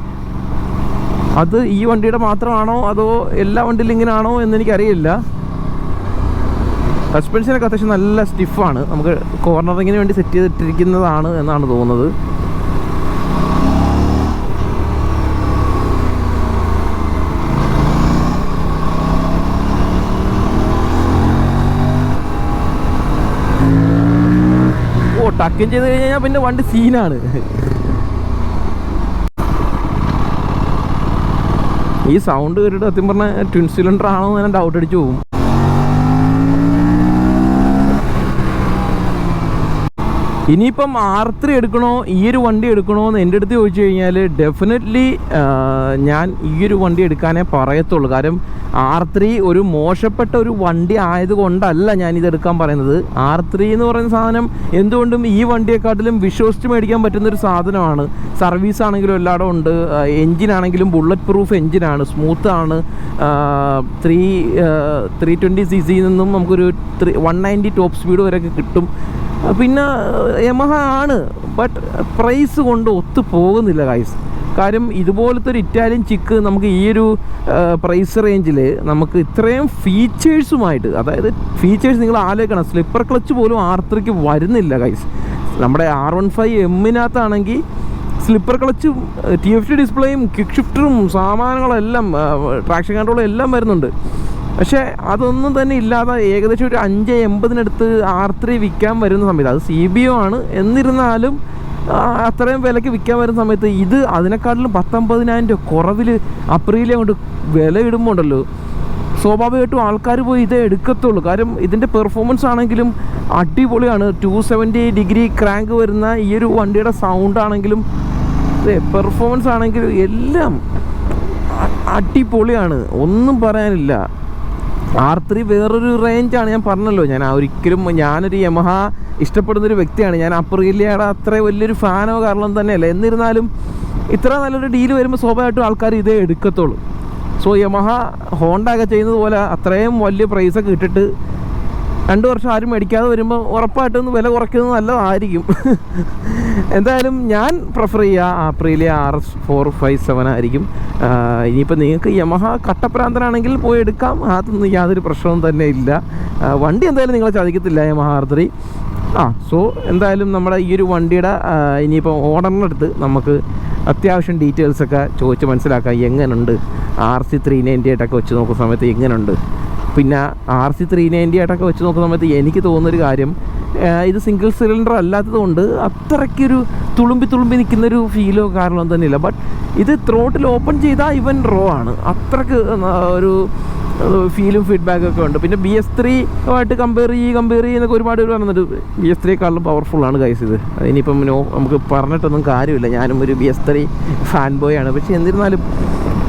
അത് ഈ വണ്ടിയുടെ മാത്രമാണോ അതോ എല്ലാ വണ്ടിയിലും ഇങ്ങനെയാണോ എന്ന് എനിക്കറിയില്ല. സസ്പെൻഷനൊക്കെ അത്യാവശ്യം നല്ല സ്റ്റിഫാണ് നമുക്ക് കോർണറിങ്ങിന് വേണ്ടി സെറ്റ് ചെയ്തിട്ടിരിക്കുന്നതാണ് എന്നാണ് തോന്നുന്നത്. ഓ ഇൻ ചെയ്ത് കഴിഞ്ഞാൽ പിന്നെ വണ്ടി സീനാണ് ഈ സൗണ്ട് കേട്ടിട്ട് സത്യം പറഞ്ഞാൽ ട്വിൻ സിലിണ്ടർ ആണോ എന്ന് ഡൗട്ട് അടിച്ചു പോകും. ഇനിയിപ്പം ആർ ത്രീ എടുക്കണോ? ഈ ഒരു വണ്ടി എടുക്കണോ എന്ന് എന്റെ അടുത്ത് ചോദിച്ചു കഴിഞ്ഞാൽ ഡെഫിനറ്റ്ലി ഞാൻ ഈ ഒരു വണ്ടി എടുക്കാനേ പറയത്തുള്ളൂ. കാരണം ആർ ത്രീ ഒരു മോശപ്പെട്ട ഒരു വണ്ടി ആയതുകൊണ്ടല്ല ഞാൻ ഇത് എടുക്കാൻ പറയുന്നത്. ആർ ത്രീ എന്ന് പറയുന്ന സാധനം എന്തുകൊണ്ടും ഈ വണ്ടിയെക്കാട്ടിലും വിശ്വസിച്ച് മേടിക്കാൻ പറ്റുന്ന ഒരു സാധനമാണ്. സർവീസ് ആണെങ്കിലും എല്ലായിടും ഉണ്ട്. എൻജിനാണെങ്കിലും ബുള്ളറ്റ് പ്രൂഫ് എൻജിനാണ് ആണ്. ത്രീ ത്രീ ട്വന്റി സി സിയിൽ നിന്നും നമുക്കൊരു three one ninety top speed വരെയൊക്കെ കിട്ടും. പിന്നെ യമഹ ആണ്. ബട്ട് പ്രൈസ് കൊണ്ട് ഒത്തു പോകുന്നില്ല ഗൈസ് കാര്യം ഇതുപോലത്തെ ഒരു ഇറ്റാലിയൻ ചിക്ക് നമുക്ക് ഈ ഒരു പ്രൈസ് റേഞ്ചിൽ നമുക്ക് ഇത്രയും ഫീച്ചേഴ്സുമായിട്ട് അതായത് ഫീച്ചേഴ്സ് നിങ്ങൾ ആലോചിക്കണം. സ്ലിപ്പർ ക്ലച്ച് പോലും ആർത്തിക്ക് വരുന്നില്ല ഗൈസ് നമ്മുടെ ആർ വൺ ഫൈവ് എമ്മിനകത്താണെങ്കിൽ സ്ലിപ്പർ ക്ലച്ചും ടി എഫ് ടി ഡിസ്പ്ലേയും കിക്ക് ഷിഫ്റ്ററും സാമാനങ്ങളെല്ലാം ട്രാക്ഷൻ കൺട്രോളും എല്ലാം വരുന്നുണ്ട്. പക്ഷേ അതൊന്നും തന്നെ ഇല്ലാതെ ഏകദേശം ഒരു അഞ്ച് എൺപതിനടുത്ത് ആർ ത്രീ വിൽക്കാൻ വരുന്ന സമയത്ത് അത് സി ബി ഒ ആണ്. എന്നിരുന്നാലും അത്രയും വിലയ്ക്ക് വിൽക്കാൻ വരുന്ന സമയത്ത് ഇത് അതിനെക്കാട്ടിലും പത്തൊമ്പതിനായിരം രൂപ കുറവിൽ അപ്രീലെ കൊണ്ട് വില ഇടുമ്പോൾ ഉണ്ടല്ലോ സ്വാഭാവികമായിട്ടും ആൾക്കാർ പോയി ഇതേ എടുക്കത്തുള്ളൂ. കാരണം ഇതിന്റെ പെർഫോമൻസ് ആണെങ്കിലും അടിപൊളിയാണ്. ടു സെവന്റി ഡിഗ്രി ക്രാങ്ക് വരുന്ന ഈ ഒരു വണ്ടിയുടെ സൗണ്ട് ആണെങ്കിലും പെർഫോമൻസ് ആണെങ്കിലും എല്ലാം അടിപൊളിയാണ്. ഒന്നും പറയാനില്ല. ആർ ത്രീ വേറൊരു റേഞ്ചാണ് ഞാൻ പറഞ്ഞല്ലോ. ഞാൻ ഒരിക്കലും ഞാനൊരു യമഹ ഇഷ്ടപ്പെടുന്ന ഒരു വ്യക്തിയാണ്. ഞാൻ അപ്രീലിയയുടെ അത്ര വലിയൊരു ഫാനോ കാരണം തന്നെയല്ല. എന്നിരുന്നാലും ഇത്ര നല്ലൊരു ഡീൽ വരുമ്പോൾ സ്വാഭാവികമായിട്ടും ആൾക്കാർ ഇതേ എടുക്കത്തുള്ളൂ. സോ യമഹ ഹോണ്ട ഒക്കെ ചെയ്യുന്നത് പോലെ അത്രയും വലിയ പ്രൈസൊക്കെ ഇട്ടിട്ട് രണ്ട് വർഷം ആരും മേടിക്കാതെ വരുമ്പോൾ ഉറപ്പായിട്ടും വില കുറയ്ക്കുന്നത് നല്ലതായിരിക്കും. [laughs] എന്തായാലും ഞാൻ പ്രിഫർ ചെയ്യുക Aprilia R S four five seven ആയിരിക്കും. ഇനിയിപ്പോൾ നിങ്ങൾക്ക് യമഹ കട്ടപ്രാന്തനാണെങ്കിൽ പോയി എടുക്കാം. അതൊന്നും യാതൊരു പ്രശ്നവും തന്നെ ഇല്ല. വണ്ടി എന്തായാലും നിങ്ങളെ ചതിക്കത്തില്ല യമഹ ആർ ത്രീ ആ സോ എന്തായാലും നമ്മുടെ ഈ ഒരു വണ്ടിയുടെ ഇനിയിപ്പോൾ ഓർഡറിനടുത്ത് നമുക്ക് അത്യാവശ്യം ഡീറ്റെയിൽസൊക്കെ ചോദിച്ച് മനസ്സിലാക്കാം. എങ്ങനെയുണ്ട് ആർ സി ത്രീ നയന്റി ആയിട്ടൊക്കെ വെച്ച് നോക്കുന്ന സമയത്ത് എങ്ങനെയുണ്ട് പിന്നെ ആർ സി ത്രീ നയന്റി ആയിട്ടൊക്കെ വെച്ച് നോക്കുന്ന സമയത്ത് എനിക്ക് തോന്നുന്നൊരു കാര്യം ഇത് സിംഗിൾ സിലിണ്ടർ അല്ലാത്തത് കൊണ്ട് അത്രയ്ക്കൊരു തുളുമ്പി തുളുമ്പി നിൽക്കുന്നൊരു ഫീലോ കാരണമോ തന്നെയില്ല. ബട്ട് ഇത് ത്രോട്ടിൽ ഓപ്പൺ ചെയ്താൽ ഇവൻ റോ ആണ്. അത്രയ്ക്ക് ഒരു ഫീലും ഫീഡ്ബാക്കും ഒക്കെ ഉണ്ട്. പിന്നെ ബി എസ് ത്രീ ആയിട്ട് കമ്പയർ ചെയ്യുക കമ്പയർ ചെയ്യുന്നൊക്കെ ഒരുപാട് പേര് പറഞ്ഞിട്ട് ബി എസ് ത്രീക്കാളും പവർഫുള്ളാണ് കൈസ് ഇത്. ഇനിയിപ്പം നോ നമുക്ക് പറഞ്ഞിട്ടൊന്നും കാര്യമില്ല. ഞാനും ഒരു B S three fan boy ആണ്. പക്ഷേ എന്നിരുന്നാലും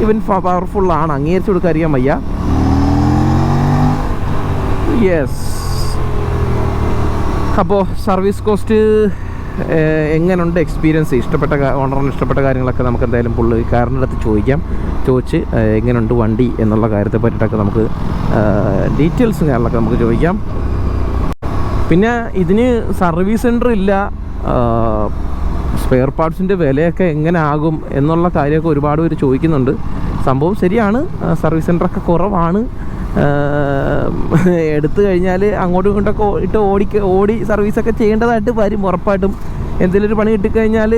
ഇവൻ പവർഫുള്ളാണ് അംഗീകരിച്ചു കൊടുക്കാൻ അറിയാൻ വയ്യ. യെസ് അപ്പോൾ സർവീസ് കോസ്റ്റ് എങ്ങനെയുണ്ട് എക്സ്പീരിയൻസ് ഇഷ്ടപ്പെട്ട ഓണറിന് ഇഷ്ടപ്പെട്ട കാര്യങ്ങളൊക്കെ നമുക്ക് എന്തായാലും പുള്ളി കാറിന്റെ അടുത്ത് ചോദിക്കാം. ചോദിച്ച് എങ്ങനെയുണ്ട് വണ്ടി എന്നുള്ള കാര്യത്തെ പറ്റിയിട്ടൊക്കെ നമുക്ക് ഡീറ്റെയിൽസ് കാര്യങ്ങളൊക്കെ നമുക്ക് ചോദിക്കാം. പിന്നെ ഇതിന് സർവീസ് സെന്റർ ഇല്ല. സ്പെയർ പാർട്സിന്റെ വിലയൊക്കെ എങ്ങനെ ആകും എന്നുള്ള കാര്യമൊക്കെ ഒരുപാട് പേര് ചോദിക്കുന്നുണ്ട്. സംഭവം ശരിയാണ്. സർവീസ് സെന്ററൊക്കെ കുറവാണ്. [laughs] എടുത്തു കഴിഞ്ഞാൽ അങ്ങോട്ടും ഇങ്ങോട്ടൊക്കെ ഇട്ട് ഓടി ഓടി സർവീസൊക്കെ ചെയ്യേണ്ടതായിട്ട് വരും ഉറപ്പായിട്ടും. എന്തെങ്കിലും ഒരു പണി കിട്ടിക്കഴിഞ്ഞാൽ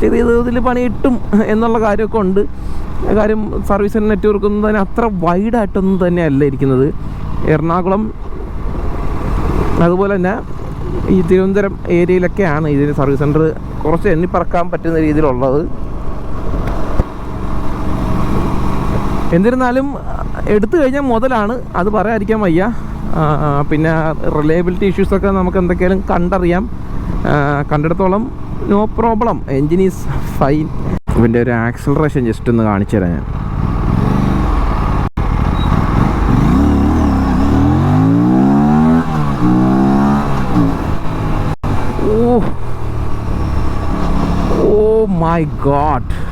ചെറിയ തോതിൽ പണി കിട്ടും [laughs] എന്നുള്ള കാര്യമൊക്കെ ഉണ്ട്. കാര്യം സർവീസ് നെറ്റ്വർക്ക് ഒന്നും തന്നെ അത്ര വൈഡായിട്ടൊന്നും തന്നെ അല്ല ഇരിക്കുന്നത്. എറണാകുളം അതുപോലെ തന്നെ ഈ തിരുവനന്തപുരം ഏരിയയിലൊക്കെയാണ് ഇതിന് സർവീസ് സെന്റർ കുറച്ച് എണ്ണി പറക്കാൻ പറ്റുന്ന രീതിയിലുള്ളത്. എന്നിരുന്നാലും എടുത്തു കഴിഞ്ഞാൽ മുതലാണ്. അത് പറയാതിരിക്കാൻ വയ്യ. പിന്നെ റിലയബിലിറ്റി ഇഷ്യൂസൊക്കെ നമുക്ക് എന്തൊക്കെയാലും കണ്ടറിയാം. കണ്ടിടത്തോളം no problem engine is fine ഇതിന്റെ ഒരു ആക്സലറേഷൻ ജസ്റ്റ് ഒന്ന് കാണിച്ചു തരാം ഞാൻ. ഓ. ഓ മൈ ഗോഡ്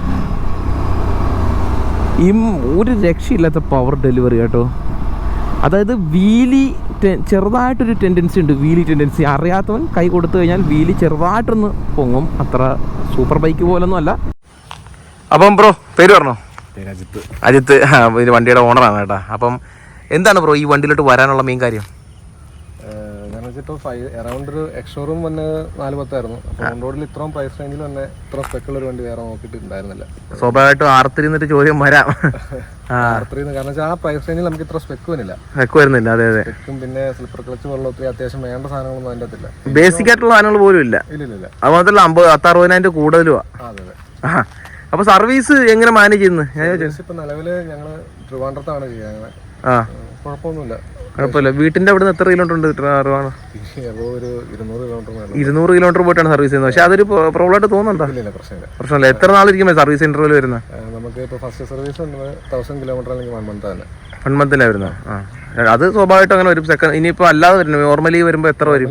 ഈ ഒരു രക്ഷയില്ലാത്ത പവർ ഡെലിവറി കേട്ടോ. അതായത് വീലി ടെ- ചെറുതായിട്ടൊരു ടെൻഡൻസി ഉണ്ട് വീലി ടെൻഡൻസി അറിയാത്തവൻ കൈ കൊടുത്തു കഴിഞ്ഞാൽ വീലി ചെറുതായിട്ടൊന്ന് പൊങ്ങും. അത്ര സൂപ്പർ ബൈക്ക് പോലൊന്നും അല്ല. അപ്പം ബ്രോ പേര് പറഞ്ഞോ? അജിത്ത്. അജിത്ത്. വണ്ടിയുടെ ഓണറാണ് കേട്ടോ. അപ്പം എന്താണ് ബ്രോ ഈ വണ്ടിയിലോട്ട് വരാനുള്ള മെയിൻ കാര്യം? ഓഫ് ഫൈവ് അറൗണ്ട് ഒരു എക്സ്ഷോറൂം വന്ന് നാല് പത്തായിരുന്നു അപ്പോൾ ഓൺ റോഡിൽ ഇത്രയും പ്രൈസ് റേഞ്ചിൽ തന്നെ ഇത്ര സ്പെക്കുള്ള ഒരു വണ്ടി വേറെ നോക്കിയിട്ട് ഉണ്ടായിരുന്നില്ല സ്വാഭാവികമായിട്ടും ആർത്തിരുന്നിട്ട് ചോദ്യം വരാം. [laughs] ആർ അത്രയും കാരണം വെച്ചാൽ ആ പ്രൈസ് റേഞ്ചിൽ നമുക്ക് ഇത്ര സ്പെക്ക് വരുന്നില്ല. സ്പെക്ക് വരുന്നില്ല അതെ അതെ. സ്പെക്കും പിന്നെ സ്ലിപ്പർ ക്ലച്ച് പോലുള്ള ഒത്തിരി അത്യാവശ്യം വേണ്ട സാധനങ്ങളൊന്നും അതിന്റെ അകത്തില്ല. ബേസിക് ആയിട്ടുള്ള സാധനങ്ങൾ പോലും ഇല്ല. ഇല്ല ഇല്ല അത് മാത്രമല്ല അമ്പത് പത്ത് അറുപതിനായിരം കൂടുതലും ആ, അതെ അതെ. അപ്പൊ സർവീസ് എങ്ങനെ മാനേജ് ചെയ്യുന്നത് ഇപ്പൊ നിലവിൽ ഞങ്ങൾ ട്രിവാൻഡ്രത്താണ് ചെയ്യാൻ കുഴപ്പമൊന്നുമില്ല. കുഴപ്പമില്ല. വീട്ടിന്റെ അവിടെ നിന്ന് എത്ര കിലോമീറ്റർ ഉണ്ട് അറിവാണ് ഇരുന്നൂറ് കിലോമീറ്റർ പോയിട്ടാണ് സർവീസ് ചെയ്യുന്നത്. പക്ഷെ അതൊരു പ്രോബ്ലം ആയിട്ട് തോന്നുന്നുണ്ടോ? പ്രശ്നമില്ല. എത്ര നാളിരിക്കും സർവീസ് ഇന്റർവ്യൂൽ വരുന്നത്? നമുക്ക് ഇപ്പോൾ ഫസ്റ്റ് സർവീസ് തൗസൻഡ് കിലോമീറ്റർ അല്ലെങ്കിൽ വൺ മന്ത് തന്നെ. വൺ മന്തിലാണ് വരുന്നത്? ആ. അത് സ്വാഭാവികമായിട്ട് അങ്ങനെ ഒരു സെക്കൻഡ് ഇനിയിപ്പോൾ അല്ലാതെ വരുന്നത്. നോർമലി വരുമ്പോൾ എത്ര വരും?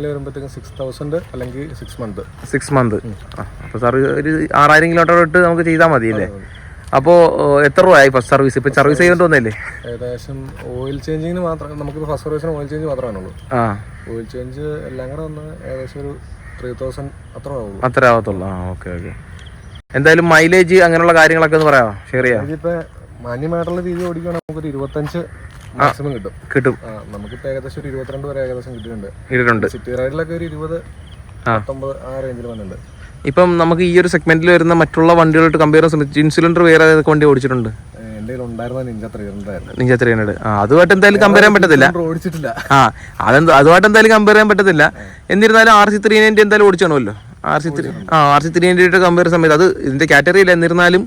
സിക്സ് തൗസൻഡ് അല്ലെങ്കിൽ സിക്സ് മന്ത് സിക്സ് മന്ത് അപ്പോൾ സർവീസ് ഒരു ആറായിരം കിലോമീറ്റർ ഇട്ട് നമുക്ക് ചെയ്താൽ മതി അല്ലേ? അപ്പോൾ എത്ര രൂപയായി ഫസ്റ്റ് സർവീസ് ഇപ്പം സർവീസ് ചെയ്യേണ്ടി വന്നല്ലേ ഏകദേശം ഓയിൽ ചേഞ്ചിങ്ങിന് മാത്രം നമുക്ക് ഫസ്റ്റ് സർവീസിന് ഓയിൽ ചേഞ്ച് മാത്രമേ ഉള്ളൂ. ആ. ഓയിൽ ചേഞ്ച് എല്ലാം കൂടെ വന്ന് ഏകദേശം ഒരു ത്രീ തൗസൻഡ് അത്ര ആവുള്ളൂ. അത്ര ആവത്തുള്ളൂ. ആ ഓക്കെ ഓക്കെ എന്തായാലും മൈലേജ് അങ്ങനെയുള്ള കാര്യങ്ങളൊക്കെ ഒന്ന് പറയാമോ? ഷെയർ ചെയ്യാം ഇതിപ്പോൾ മാന്യമായിട്ടുള്ള രീതി ഓടിക്കുകയാണെങ്കിൽ നമുക്കൊരു ഇരുപത്തഞ്ച് മാക്സിമം കിട്ടും. കിട്ടും. ആ, നമുക്കിപ്പോൾ ഏകദേശം ഒരു ഇരുപത്തിരണ്ട് വരെ ഏകദേശം കിട്ടിയിട്ടുണ്ട്. ഇട്ടിട്ടുണ്ട് സിറ്റി റൈഡിലൊക്കെ ഒരു ഇരുപത്. പത്തൊമ്പത് ആ റേഞ്ചിൽ വന്നിട്ടുണ്ട്. ഇപ്പം നമുക്ക് ഈ ഒരു സെഗ്മെന്റിൽ വരുന്ന മറ്റുള്ള വണ്ടികളായിട്ട് കമ്പയർ ചെയ്യാൻ സിലിണ്ടർ വേറെ ഏതൊക്കെ വണ്ടി ഓടിച്ചിട്ടുണ്ട്? നിഞ്ച ത്രീ ഹൺഡ്രഡ് ആ അതുമായിട്ട് എന്തായാലും കമ്പയർ ചെയ്യാൻ പറ്റത്തില്ല. ഓടിച്ചിട്ടില്ല. ആ അതെന്താ അതുമായിട്ട് എന്തായാലും കമ്പയർ ചെയ്യാൻ പറ്റത്തില്ല. എന്നിരുന്നാലും ആർ സി ത്രീ നയന്റി എന്തായാലും ഓടിച്ചാണല്ലോ ആർ സി ത്രീ ആ ആർ സി ത്രീ നയന്റിയുടെ കമ്പയർ സമയത്ത് അത് ഇതിന്റെ കാറ്റഗറി ഇല്ല എന്നിരുന്നാലും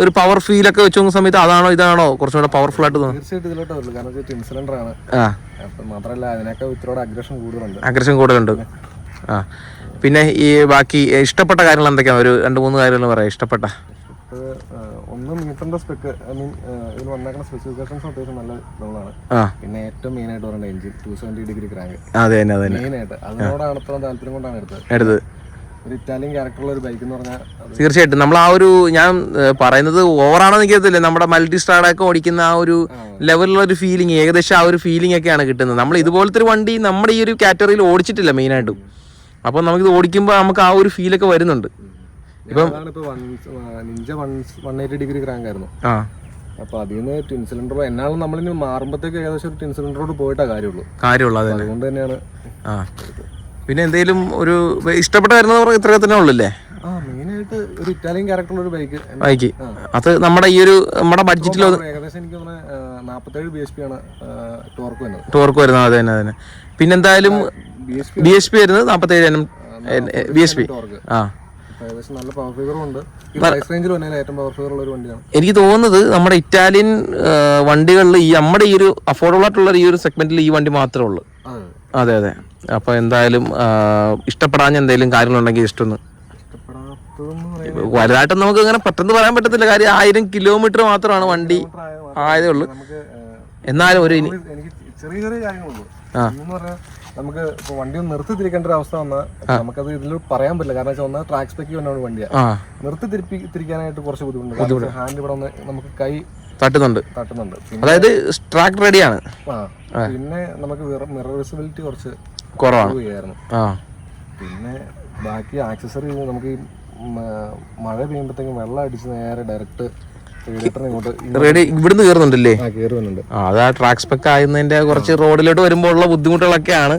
ഒരു പവർ ഫീൽ ഒക്കെ വെച്ച് നോക്കുന്ന സമയത്ത് അതാണോ ഇതാണോ കുറച്ചും കൂടെ പവർഫുൾ ആയിട്ട് തോന്നുന്നു മാത്രമല്ല അതിനൊക്കെ അഗ്രഷൻ കൂടുതലുണ്ട്. ആ. പിന്നെ ഈ ബാക്കി ഇഷ്ടപ്പെട്ട കാര്യങ്ങൾ എന്തൊക്കെയാണ്? ഒരു രണ്ട് മൂന്ന് കാര്യങ്ങൾ പറയാം. ഇഷ്ടപ്പെട്ട. ഒന്ന് മീറ്ററിന്റെ സ്പെക്ക് ഐ മീൻ ഇതിൽ വന്നേക്കുന്ന സ്പെസിഫിക്കേഷൻസ് അത്യാവശ്യം നല്ല ഇതുള്ളതാണ്. പിന്നെ ഏറ്റവും മെയിൻ ആയിട്ട് പറയുന്നത് engine two seventy degree crank അതെ തന്നെ മെയിൻ ആയിട്ട്. അതിനോടാണ് അത്ര താല്പര്യം കൊണ്ടാണ് എടുത്തത്. എടുത്തത്. ഒരു ഇറ്റാലിയൻ ക്യാരക്ടറുള്ള ഒരു ബൈക്ക് എന്ന് പറഞ്ഞാൽ തീർച്ചയായിട്ടും. നമ്മൾ ആ ഒരു ഞാൻ പറയുന്നത് ഓവറാണോ എനിക്കത്തില്ല നമ്മുടെ മൾട്ടി സ്റ്റാറൊക്കെ ഓടിക്കുന്ന ആ ഒരു ലെവലിലുള്ള ഒരു ഫീലിംഗ് ഏകദേശം ആ ഒരു ഫീലിംഗ് ഒക്കെയാണ് കിട്ടുന്നത്. നമ്മൾ ഇതുപോലത്തെ ഒരു വണ്ടി നമ്മുടെ ഈ ഒരു കാറ്റഗറിയിൽ ഓടിച്ചിട്ടില്ല മെയിനായിട്ടും അപ്പോൾ നമുക്കിത് ഓടിക്കുമ്പോൾ നമുക്ക് ആ ഒരു ഫീലൊക്കെ വരുന്നുണ്ട്. ഇപ്പോൾ one Ninja one one eighty degree crank ആയിരുന്നു. ആ. അപ്പോൾ അതിൽ നിന്ന് ടിൻ സിലിണ്ടർ എന്നാലും നമ്മളിനി മാറുമ്പോഴത്തേക്ക് ഏകദേശം ഒരു ഫീൽ സിലിണ്ടറോട് പോയിട്ടാ കാര്യമുള്ളൂ. കാര്യമുള്ള അതെ അതുകൊണ്ട് തന്നെയാണ് ആ. പിന്നെ എന്തെങ്കിലും ഒരു ഇഷ്ടപ്പെട്ട വരുന്ന ഇത്രയൊക്കെ തന്നെ ഉള്ളല്ലേ മെയിനായിട്ട് ഒരു ഇറ്റാലിയൻ ക്യാരക്ടറുള്ള ഒരു ബൈക്ക്. ബൈക്ക് അത് നമ്മുടെ ഈ ഒരു നമ്മുടെ ബഡ്ജറ്റിൽ ഏകദേശം എനിക്ക് തോന്നുന്നത് നാൽപ്പത്തേഴ് ബി എച്ച് പി ആണ് ടോർക്ക് വരുന്നത്. ടോർക്ക് വരുന്നത് അതെ തന്നെ അതന്നെ പിന്നെന്തായാലും B H P B S P വരുന്നത് നാൽപ്പത്തേഴ് എണ്ണം ബി എസ് പി ആ. എനിക്ക് തോന്നുന്നത് നമ്മുടെ ഇറ്റാലിയൻ വണ്ടികളിൽ ഈ നമ്മുടെ ഈ ഒരു അഫോർഡബിൾ ആയിട്ടുള്ള ഈ ഒരു സെഗ്മെന്റിൽ ഈ വണ്ടി മാത്രമേ ഉള്ളൂ. അതെ. അതെ അപ്പൊ എന്തായാലും ഇഷ്ടപ്പെടാഞ്ഞ ഇഷ്ടപ്പെടാൻ എന്തെങ്കിലും കാര്യങ്ങളുണ്ടെങ്കിൽ ഇഷ്ടമൊന്ന് വലുതായിട്ട് നമുക്ക് അങ്ങനെ പെട്ടെന്ന് പറയാൻ പറ്റത്തില്ല. കാര്യം ആയിരം കിലോമീറ്റർ മാത്രമാണ് വണ്ടി ആയതേ ഉള്ളൂ. എന്നാലും ഒരു ഇനി- ചെറിയ ചെറിയ കാര്യങ്ങളുള്ളൂ നമുക്ക് ഇപ്പൊ വണ്ടി ഒന്ന് നിർത്തി തിരിക്കേണ്ട ഒരു അവസ്ഥ വന്നാൽ നമുക്കത് ഇതിൽ പറയാൻ പറ്റില്ല. കാരണം വെച്ചാൽ ഒന്ന് ട്രാക്സ് സ്പെക്ക് വന്ന വണ്ടിയാണ് ആ. നിർത്തി തിരിപ്പി തിരിക്കാനായിട്ട് കുറച്ച് ബുദ്ധിമുട്ടുണ്ട്. ഹാൻഡ് ഇവിടെ ഒന്ന് നമുക്ക് കൈ തട്ടുന്നുണ്ട്. തട്ടുന്നുണ്ട്. അതായത് ട്രാക്ക് റെഡിയാണ് പിന്നെ നമുക്ക് മിറർ വിസിബിലിറ്റി കുറച്ച് കുറവാണ്. പിന്നെ ബാക്കി ആക്സസറി നമുക്ക് മഴ പെയ്യുമ്പോഴത്തേക്കും വെള്ളം അടിച്ച് നേരെ ഡയറക്റ്റ് റെഡി ഇവിടുന്ന് കയറുന്നുണ്ടല്ലേ ആ അത് ആ ട്രാക്ക് സ്പെക്ക് ആയതിന്റെ കുറച്ച് റോഡിലോട്ട് വരുമ്പോൾ ഉള്ള ബുദ്ധിമുട്ടുകളൊക്കെയാണ്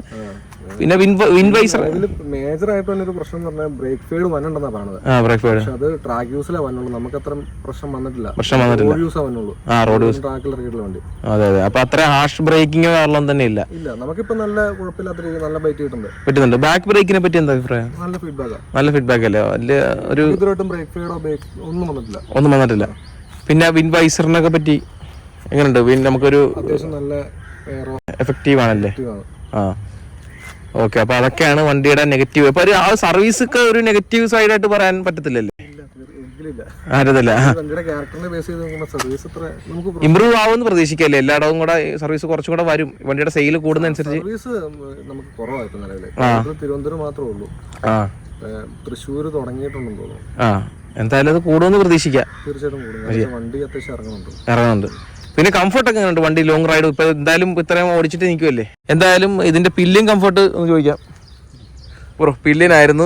പിന്നെ വിൻ വിൻ വൈസർ അതിൽ മേജർ ആയിട്ട് വന്നൊരു പ്രശ്നം എന്ന് പറഞ്ഞാൽ ബ്രേക്ക് ഫെയ്ഡ് വന്നിട്ടുണ്ടെന്നാണ് പറഞ്ഞത്. ആ ബ്രേക്ക് പക്ഷെ അത് ട്രാക്ക് യൂസിലേ വന്നുള്ളൂ. നമുക്ക് അത്ര പ്രശ്നം വന്നിട്ടില്ല. പ്രശ്നം വന്നിട്ടില്ല. റോഡ് യൂസേ വന്നുള്ളൂ. ആ റോഡ് ട്രാക്കിൽ ഇറക്കിയിട്ടുള്ള വണ്ടി. അതെ അതെ. അപ്പൊ അത്ര ഹാഷ് ബ്രേക്കിംഗ് കാരണം തന്നെ ഇല്ല. ഇല്ല. നമുക്കിപ്പോ നല്ല കുഴപ്പമില്ലാത്ത രീതിയിൽ നല്ല ബൈറ്റ് കിട്ടുന്നുണ്ട്. പറ്റുന്നുണ്ട്. ബാക്ക് ബ്രേക്കിനെ പറ്റി എന്താ അഭിപ്രായം? നല്ല ഫീഡ്ബാക്ക് നല്ല ഫീഡ്ബാക്ക് അല്ലേ? വലിയ ഒരു ബ്രേക്ക് ഫെയ്ഡോ ബ്രേക്ക് ഒന്നും വന്നിട്ടില്ല. ഒന്നും വന്നിട്ടില്ല. പിന്നെ വിൻ വൈസറിനൊക്കെ പറ്റി എങ്ങനെയുണ്ട്? വിൻ നമുക്കൊരു നല്ല എഫക്റ്റീവ് ആണല്ലേ? ആണ്. ആ. ഓക്കെ അപ്പൊ അതൊക്കെയാണ് വണ്ടിയുടെ നെഗറ്റീവ് അപ്പൊ ആ സർവീസ് ഒക്കെ ഒരു നെഗറ്റീവ് സൈഡ് ആയിട്ട് പറയാൻ പറ്റത്തില്ലല്ലേ? ഇമ്പ്രൂവ് ആവുമെന്ന് പ്രതീക്ഷിക്കല്ലേ എല്ലായിടവും കൂടെ സർവീസ് കുറച്ചും കൂടെ വരും. വണ്ടിയുടെ സെയിൽ കൂടുന്നതനുസരിച്ച്. സർവീസ് നമുക്ക് നിലവിൽ തിരുവനന്തപുരം മാത്രമേ ഉള്ളൂ. തൃശ്ശൂർ തുടങ്ങിയിട്ടുണ്ടെന്ന് തോന്നുന്നു. എന്തായാലും അത് കൂടുമെന്ന് പ്രതീക്ഷിക്കാം. തീർച്ചയായിട്ടും കൂടും. വണ്ടി അത്യാവശ്യം ഇറങ്ങുന്നുണ്ട്. ഇറങ്ങുന്നുണ്ട്. പിന്നെ കംഫർട്ട് ഒക്കെ ഉണ്ട് വണ്ടി ലോങ് റൈഡ് ഇപ്പൊ എന്തായാലും ഇത്രയും ഓടിച്ചിട്ട് നിൽക്കുമല്ലേ എന്തായാലും ഇതിന്റെ പില്ലിങ് കംഫർട്ട് ഒന്ന് ചോദിക്കാം. ബ്രോ പില്ലിനായിരുന്നു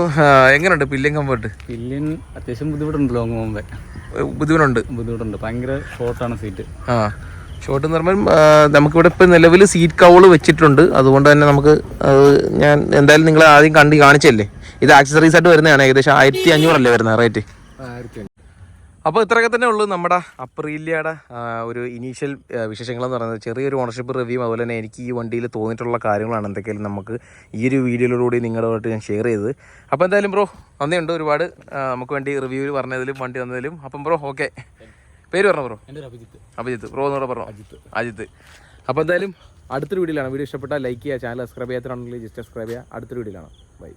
എങ്ങനെയുണ്ട് പില്ലിങ് കംഫർട്ട് പില്ലിൻ അത്യാവശ്യം ബുദ്ധിമുട്ടുണ്ട് ലോങ് മുമ്പേ. ബുദ്ധിമുട്ടുണ്ട്. ബുദ്ധിമുട്ടുണ്ട്. ഭയങ്കര ഷോർട്ടാണ് സീറ്റ് ആ ഷോർട്ട് എന്ന് പറയുമ്പോൾ നമുക്കിവിടെ ഇപ്പം നിലവിൽ സീറ്റ് കവൾ വെച്ചിട്ടുണ്ട്. അതുകൊണ്ട് തന്നെ നമുക്ക് അത് ഞാൻ എന്തായാലും നിങ്ങളെ ആദ്യം കണ്ടി കാണിച്ചല്ലേ? ഇത് ആക്സസറീസ് ആയിട്ട് വരുന്നതാണ്. ഏകദേശം ആയിരത്തി അഞ്ഞൂറല്ലേ വരുന്നത് റേറ്റ് ആയിരത്തി അപ്പോൾ ഇത്രയൊക്കെ തന്നെ ഉള്ളൂ നമ്മുടെ അപ്രീലിയയുടെ ഒരു ഇനീഷ്യൽ വിശേഷങ്ങൾ എന്ന് പറയുന്നത്. ചെറിയൊരു ഓണർഷിപ്പ് റിവ്യൂ അതുപോലെ തന്നെ എനിക്ക് ഈ വണ്ടിയിൽ തോന്നിയിട്ടുള്ള കാര്യങ്ങളാണ് എന്തൊക്കെയാലും നമുക്ക് ഈ ഒരു വീഡിയോയിലൂടെ നിങ്ങളുമായിട്ട് ഞാൻ ഷെയർ ചെയ്തത്. അപ്പോൾ എന്തായാലും ബ്രോ നന്ദിയുണ്ട് ഒരുപാട്. നമുക്ക് വേണ്ടി റിവ്യൂവിൽ പറഞ്ഞതിലും വണ്ടി വന്നതിലും. അപ്പം ബ്രോ ഓക്കെ പേര് പറഞ്ഞു ബ്രോ എന്റെ അഭിജിത്ത്. ബ്രോ എന്നോട് പറഞ്ഞു? അജിത്ത്. അജിത്ത്. അപ്പോൾ എന്തായാലും അടുത്തൊരു വീഡിയോയിലാണ്. വീഡിയോ ഇഷ്ടപ്പെട്ടാൽ ലൈക്ക് ചെയ്യുക ചാനൽ സബ്സ്ക്രൈബ് ചെയ്യാത്തതാണെങ്കിൽ ജസ്റ്റ് സബ്സ്ക്രൈബ് ചെയ്യുക. അടുത്തൊരു വീഡിയോയിലാണ്. ബൈ